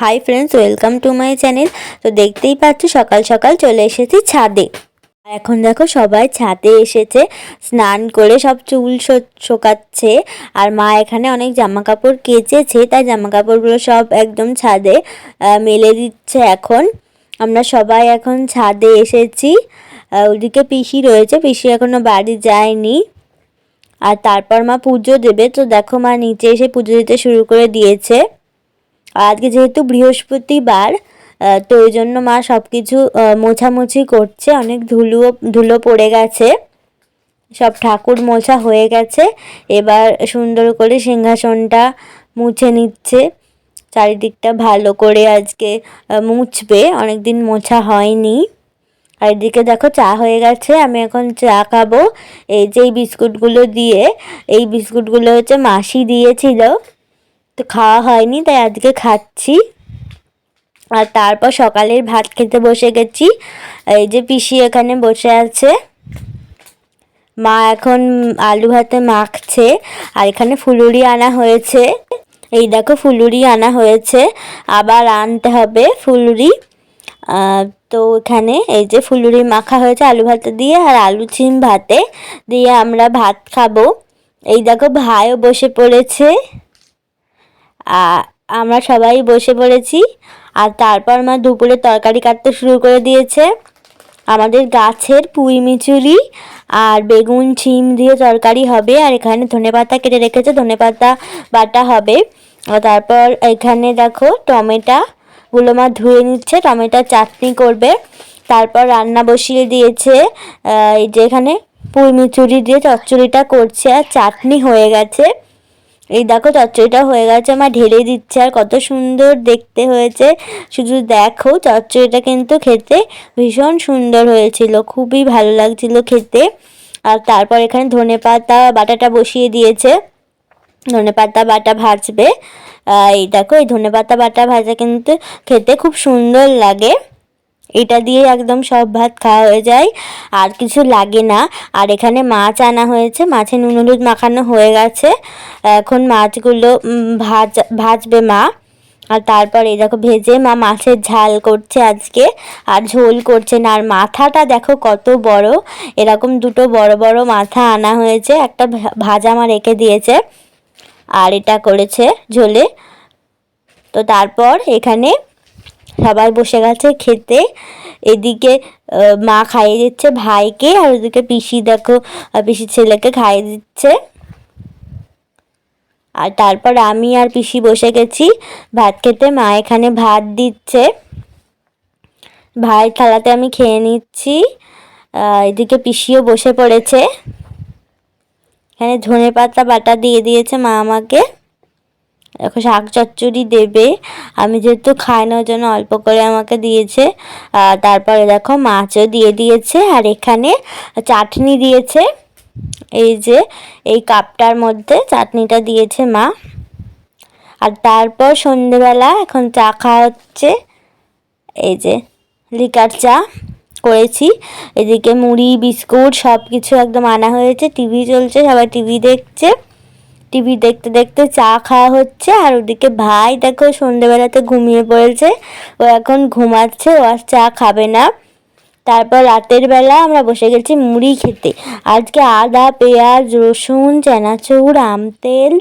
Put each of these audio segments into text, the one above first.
Hi friends welcome to my channel তো দেখতেই পাচ্ছ, সকাল সকাল চলে এসেছি ছাদে। এখন দেখো, সবাই ছাদে এসেছে, স্নান করে সব চুল শোকাচ্ছে। আর মা এখানে অনেক জামা কাপড় কেচেছে, তাই জামা কাপড়গুলো সব একদম ছাদে মেলে দিচ্ছে এখন। আমরা সবাই এখন ছাদে এসেছি। ওদিকে পিসি রয়েছে, পিসি এখনও বাড়ি যায়নি। আর তারপর মা পুজো দেবে। তো দেখো মা নিচে এসে পুজো দিতে শুরু করে দিয়েছে। আজকে যেহেতু বৃহস্পতিবার তো ওই জন্য মা সব কিছু মোছামুছি করছে। অনেক ধুলো ধুলো পড়ে গেছে। সব ঠাকুর মোছা হয়ে গেছে। এবার সুন্দর করে সিংহাসনটা মুছে নিচ্ছে। চারিদিকটা ভালো করে আজকে মুছবে। অনেকদিন মোছা হয়নি। আর এদিকে দেখো চা হয়ে গেছে, আমি এখন চা খাব। এই যে এই বিস্কুটগুলো দিয়ে, এই বিস্কুটগুলো হচ্ছে মাসি দিয়েছিল। তো খাওয়া হয়নি, তাই আজকে খাচ্ছি। আর তারপর সকালের ভাত খেতে বসে গেছি। এই যে পিসি এখানে বসে আছে। মা এখন আলু ভাতে মাখছে, আর এখানে ফুলুরি আনা হয়েছে। এই দেখো ফুলুরি আনা হয়েছে, আবার আনতে হবে ফুলুরি। তো এখানে এই যে ফুলুরি মাখা হয়েছে, আলু ভাতে দিয়ে আর আলু চিম ভাতে দিয়ে আমরা ভাত খাব। এই দেখো ভাইও বসে পড়েছে। আমরা সবাই বসে পড়েছি। আর তারপর মা দুপুরে তরকারি কাটতে শুরু করে দিয়েছে। আমাদের গাছের পুঁই মিচুরি আর বেগুন, ছিম দিয়ে তরকারি হবে। আর এখানে ধনেপাতা কেটে রেখেছে ধনেপাতা বাটা হবে। তারপর এখানে দেখো টমেটা গুলো মা ধুয়ে নিচ্ছে, টমেটো চাটনি করবে। তারপর রান্না বসিয়ে দিয়েছে এই যে এখানে পুঁই মিচুরি দিয়ে চচ্চড়িটা করছে আর চাটনি হয়ে গেছে। এই দেখো চচ্চড়িটা হয়ে গেছে আমার ঢেলে দিচ্ছে আর কত সুন্দর দেখতে হয়েছে। শুধু দেখো চচ্চড়িটা কিন্তু খেতে ভীষণ সুন্দর হয়েছিল, খুবই ভালো লাগছিল খেতে। আর তারপর এখানে ধনে পাতা বাটাটা বসিয়ে দিয়েছে। ধনে পাতা বাটা ভাজবে। এই দেখো, এই ধনে পাতা বাটা ভাজা কিন্তু খেতে খুব সুন্দর লাগে। এটা দিয়ে একদম সব ভাত খাওয়া হয়ে যায়, আর কিছু লাগে না। আর এখানে মাছ আনা হয়েছে, মাছে নুন হলুদ মাখানো হয়ে গেছে। এখন মাছগুলো ভাজ, ভাজবে মা। আর তারপর দেখো, ভেজে মা মাছের ঝাল করছে আজকে, আর ঝোল করছে না। আর মাথাটা দেখো কত বড়। এরকম দুটো বড় বড় মাথা আনা হয়েছে, একটা ভাজা মা রেখে দিয়েছে। আর এটা করেছে ঝোলে। তো তারপর এখানে সবাই বসে গেছে খেতে। এদিকে মা খাইয়ে দিচ্ছে ভাইকে আর ওদিকে পিসি দেখো পিসির ছেলেকে খাইয়ে দিচ্ছে। আর তারপর আমি আর পিসি বসে গেছি ভাত খেতে। মা এখানে ভাত দিচ্ছে। ভাইয়ের থালাতে আমি খেয়ে নিচ্ছি। এদিকে পিসিও বসে পড়েছে। এখানে ধনে পাতা বাটা দিয়ে দিয়েছে মা আমাকে। এখন শাক চচ্চড়ি দেবে। আমি যেহেতু খাই না জন্য অল্প করে আমাকে দিয়েছে। তারপরে দেখো মাছও দিয়ে দিয়েছে। আর এখানে চাটনি দিয়েছে। এই যে, এই কাপটার মধ্যে চাটনিটা দিয়েছে মা। আর তারপর সন্ধেবেলা এখন চা খাওয়া হচ্ছে। এই যে, লিকার চা। করেছি। এদিকে মুড়ি, বিস্কুট সব কিছু একদম আনা হয়েছে। টিভি চলছে, সবাই টিভি দেখছে। টিভি দেখতে দেখতে চা খাওয়া হচ্ছে। আর ওদিকে ভাই দেখো সন্ধেবেলাতে ঘুমিয়ে পড়েছে। ও এখন ঘুমাচ্ছে, ও আর চা খাবে না। তারপর রাতের বেলা আমরা বসে গেছি মুড়ি খেতে। আজকে আদা, পেঁয়াজ, রসুন, চানাচুর, আম, তেল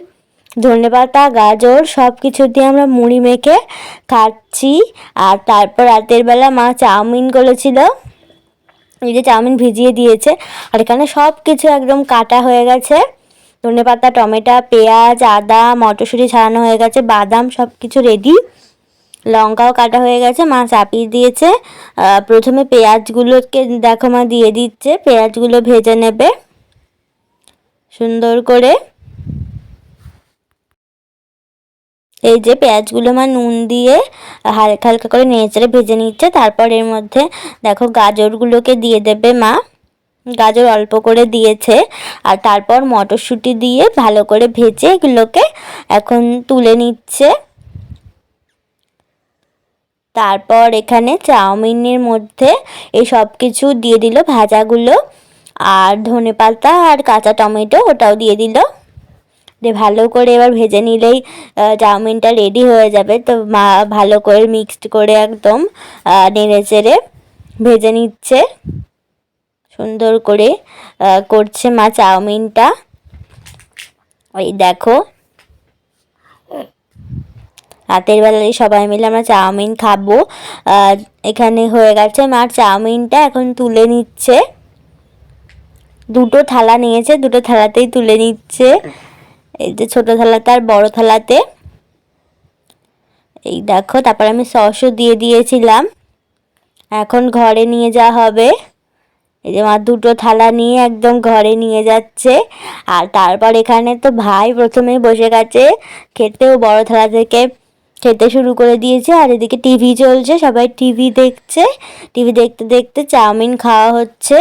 ধনেপাতা গাজর সব কিছু দিয়ে আমরা মুড়ি মেখে খাচ্ছি। আর তারপর রাতের বেলা মা চাউমিন করেছিল। এই যে চাউমিন ভিজিয়ে দিয়েছে। আর এখানে সব কিছু একদম কাটা হয়ে গেছে। ধনেপাতা, টমেটো, পেঁয়াজ, আদা, মটরশুঁটি ছাড়ানো হয়ে গেছে, বাদাম সব কিছু রেডি লঙ্কাও কাটা হয়ে গেছে, মা চাপিয়ে দিয়েছে। প্রথমে পেঁয়াজগুলোকে দেখো মা দিয়ে দিচ্ছে, পেঁয়াজগুলো ভেজে নেবে। সুন্দর করে। এই যে পেঁয়াজগুলো মা নুন দিয়ে হালকা হালকা করে নেড়ে ভেজে নিচ্ছে, তারপর এর মধ্যে দেখো গাজরগুলোকে দিয়ে দেবে মা। গাজর অল্প করে দিয়েছে, আর তারপর মটরশুঁটি দিয়ে ভালো করে ভেজে এগুলোকে এখন তুলে নিচ্ছে। তারপর এখানে চাউমিনের মধ্যে এই সব কিছু দিয়ে দিল ভাজাগুলো, আর ধনে পাতা আর কাঁচা টমেটো ওটাও দিয়ে দিল। দিয়ে ভালো করে এবার ভেজে নিলেই চাউমিনটা রেডি হয়ে যাবে। তো মা ভালো করে মিক্সড করে একদম নেড়ে চেড়ে ভেজে নিচ্ছে। সুন্দর করে করছে মা চাউমিনটা। ওই দেখো। রাতের বেলায় সবাই মিলে আমরা চাউমিন খাব। এখানে হয়ে গেছে মার চাউমিনটা, এখন তুলে নিচ্ছে। দুটো থালা নিয়েছে, দুটো থালাতেই তুলে নিচ্ছে। এই যে ছোটো থালাতে আর বড় থালাতে। এই দেখো, তারপর আমি সসও দিয়ে দিয়েছিলাম। এখন ঘরে নিয়ে যাওয়া হবে। এই যে মা দুটো থালা নিয়ে একদম ঘরে নিয়ে যাচ্ছে। আর তারপর এখানে তো ভাই প্রথমে বসে গেছে। খেতেও বড় থালা থেকে খেতে শুরু করে দিয়েছে। আর এদিকে টিভি চলছে, সবাই টিভি দেখছে। টিভি দেখতে দেখতে চাউমিন খাওয়া হচ্ছে।